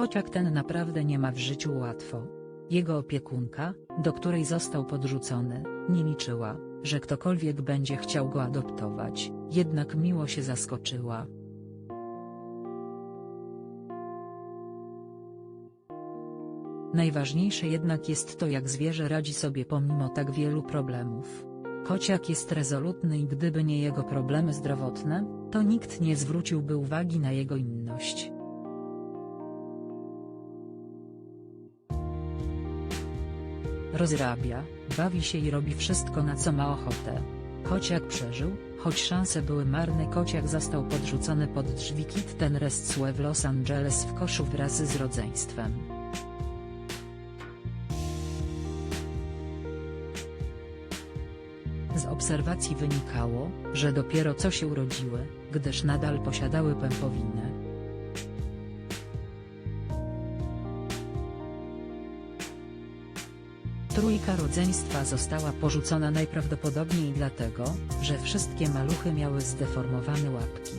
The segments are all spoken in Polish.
Kociak ten naprawdę nie ma w życiu łatwo. Jego opiekunka, do której został podrzucony, nie liczyła, że ktokolwiek będzie chciał go adoptować, jednak miło się zaskoczyła. Najważniejsze jednak jest to jak zwierzę radzi sobie pomimo tak wielu problemów. Kociak jest rezolutny i gdyby nie jego problemy zdrowotne, to nikt nie zwróciłby uwagi na jego inność. Rozrabia, bawi się i robi wszystko na co ma ochotę. Kociak przeżył, choć szanse były marne kociak został podrzucony pod drzwi Kit ten Restsue w Los Angeles w koszu wraz z rodzeństwem. Z obserwacji wynikało, że dopiero co się urodziły, gdyż nadal posiadały pępowinę. Trójka rodzeństwa została porzucona najprawdopodobniej dlatego, że wszystkie maluchy miały zdeformowane łapki.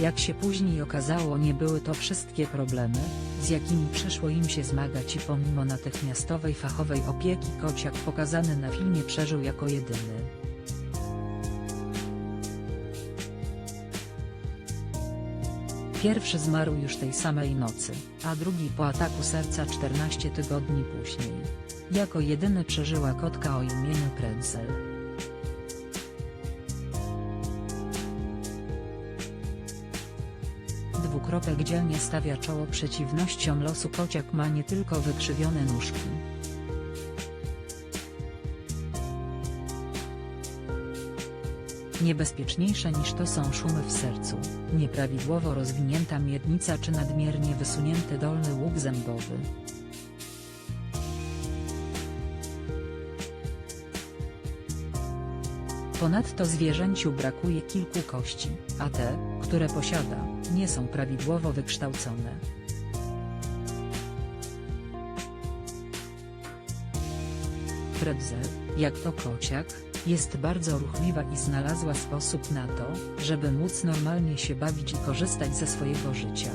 Jak się później okazało nie były to wszystkie problemy, z jakimi przyszło im się zmagać i pomimo natychmiastowej fachowej opieki kociak pokazany na filmie przeżył jako jedyny. Pierwszy zmarł już tej samej nocy, a drugi po ataku serca 14 tygodni później. Jako jedyny przeżyła kotka o imieniu Prenzel. Dwukropek dzielnie stawia czoło przeciwnościom losu kociak ma nie tylko wykrzywione nóżki. Niebezpieczniejsze niż to są szumy w sercu, nieprawidłowo rozwinięta miednica czy nadmiernie wysunięty dolny łuk zębowy. Ponadto zwierzęciu brakuje kilku kości, a te, które posiada, nie są prawidłowo wykształcone. Fredzel, jak to kociak, jest bardzo ruchliwa i znalazła sposób na to, żeby móc normalnie się bawić i korzystać ze swojego życia.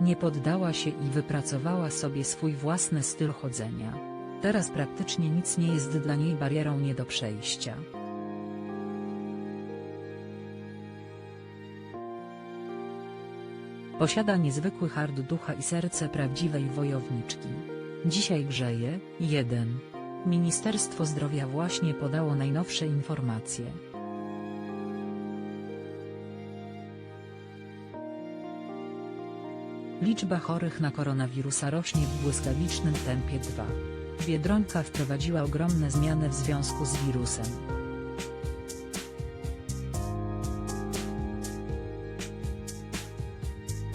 Nie poddała się i wypracowała sobie swój własny styl chodzenia. Teraz praktycznie nic nie jest dla niej barierą nie do przejścia. Posiada niezwykły hard ducha i serce prawdziwej wojowniczki. Dzisiaj grzeje, 1. Ministerstwo Zdrowia właśnie podało najnowsze informacje. Liczba chorych na koronawirusa rośnie w błyskawicznym tempie 2. Biedronka wprowadziła ogromne zmiany w związku z wirusem.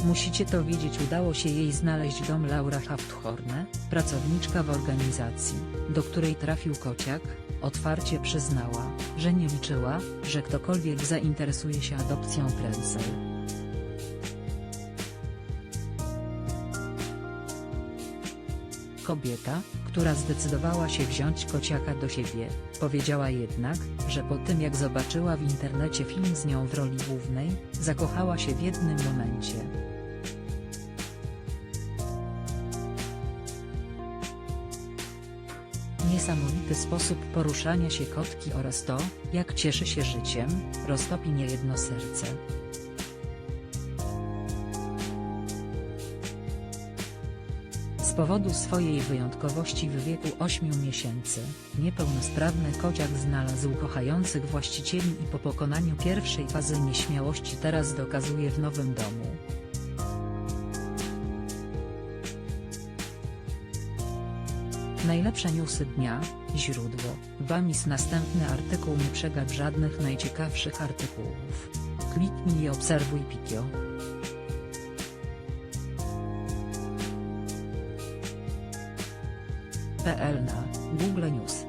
Musicie to wiedzieć udało się jej znaleźć dom Laura Hafthorne, pracowniczka w organizacji, do której trafił kociak, otwarcie przyznała, że nie liczyła, że ktokolwiek zainteresuje się adopcją Prenzel. Kobieta, która zdecydowała się wziąć kociaka do siebie, powiedziała jednak, że po tym jak zobaczyła w internecie film z nią w roli głównej, zakochała się w jednym momencie. Niesamowity sposób poruszania się kotki oraz to, jak cieszy się życiem, roztopi niejedno serce. Z powodu swojej wyjątkowości w wieku 8 miesięcy, niepełnosprawny kociak znalazł kochających właścicieli i po pokonaniu pierwszej fazy nieśmiałości teraz dokazuje w nowym domu. Najlepsze newsy dnia, źródło, Wamis następny artykuł nie przegap żadnych najciekawszych artykułów. Kliknij i obserwuj Pikio. PL na Google News